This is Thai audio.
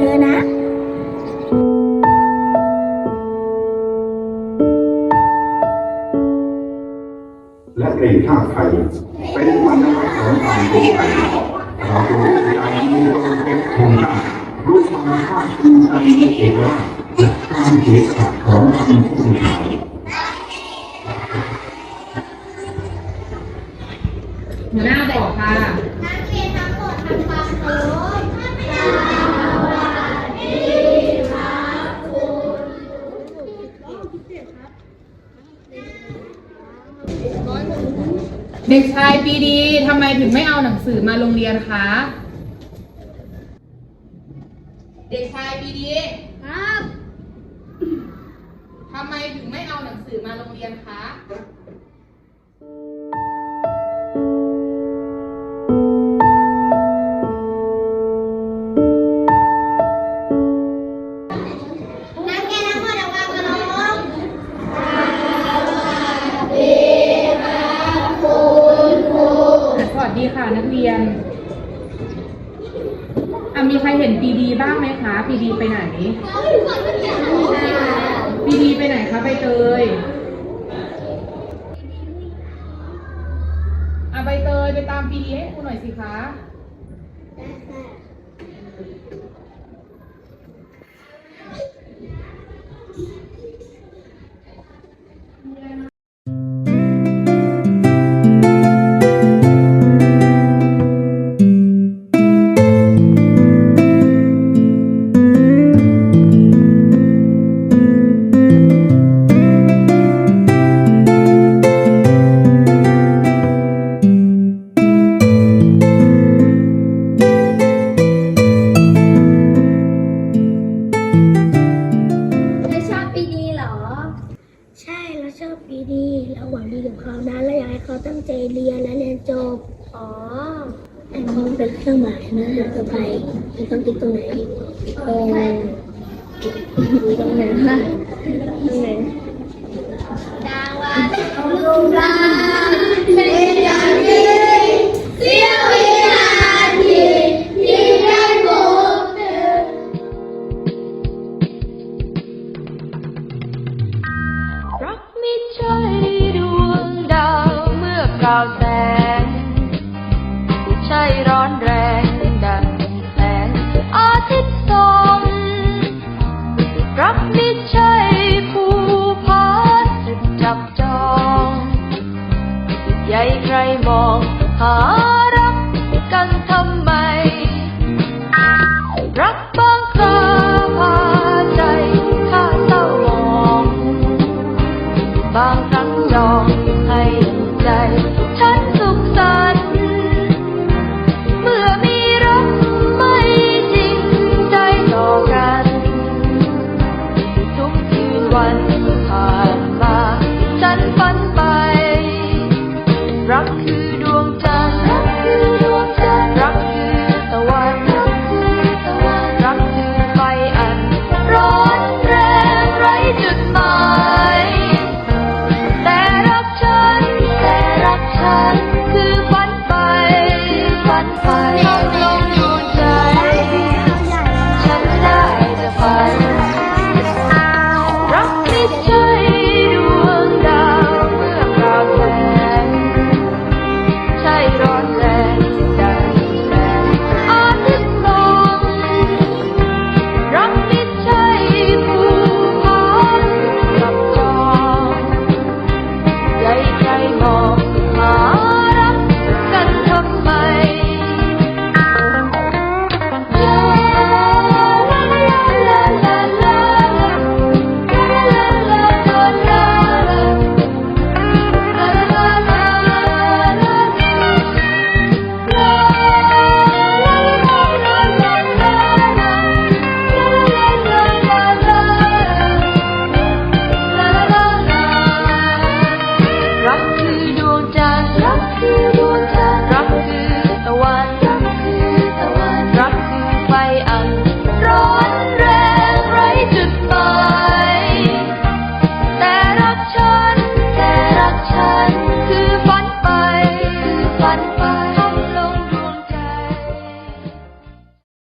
ธอนะและเพลงชาติไทยเป็นวันของคามเป็นไทยเราดูใจมีตนเป็นโครงการรู้ความภาคภูมิใจในเอกลักษณ์การเสียสละของคนผู้ไทย หัวหน้าบอกค่ะ นักเรียนทั้งหมดทำความเคารพ เด็กชายปีดีทำไมถึงไม่เอาหนังสือมาโรงเรียนคะ เด็กชายปีดีครับทำไมถึงไม่เอาหนังสือมาโรงเรียนคะ นักเรียนอะมีใครเห็นปีดีบ้างไหมคะปีดีไปไหนปีดีไปไหนคะใบเตยอะใบเตยไปตามปีดีให้ครูหน่อยสิคะ เราหวังดีกับเขานะเราอยากให้เขาตั้งใจเรียนและเรียนจบ อ๋อ อันนี้เป็นเครื่องหมายนะต่อไปมันต้องติดตรงไหนเออตรงไหนคะตรงไหนดาววันลุงลา รักที่ใช่ผู้พัดจับจองติดใใครมองหารักกันทำไม รักบางคราพาใจข้าเศร้มอง บางครั้งยอมให้ใจฉันสุขใจ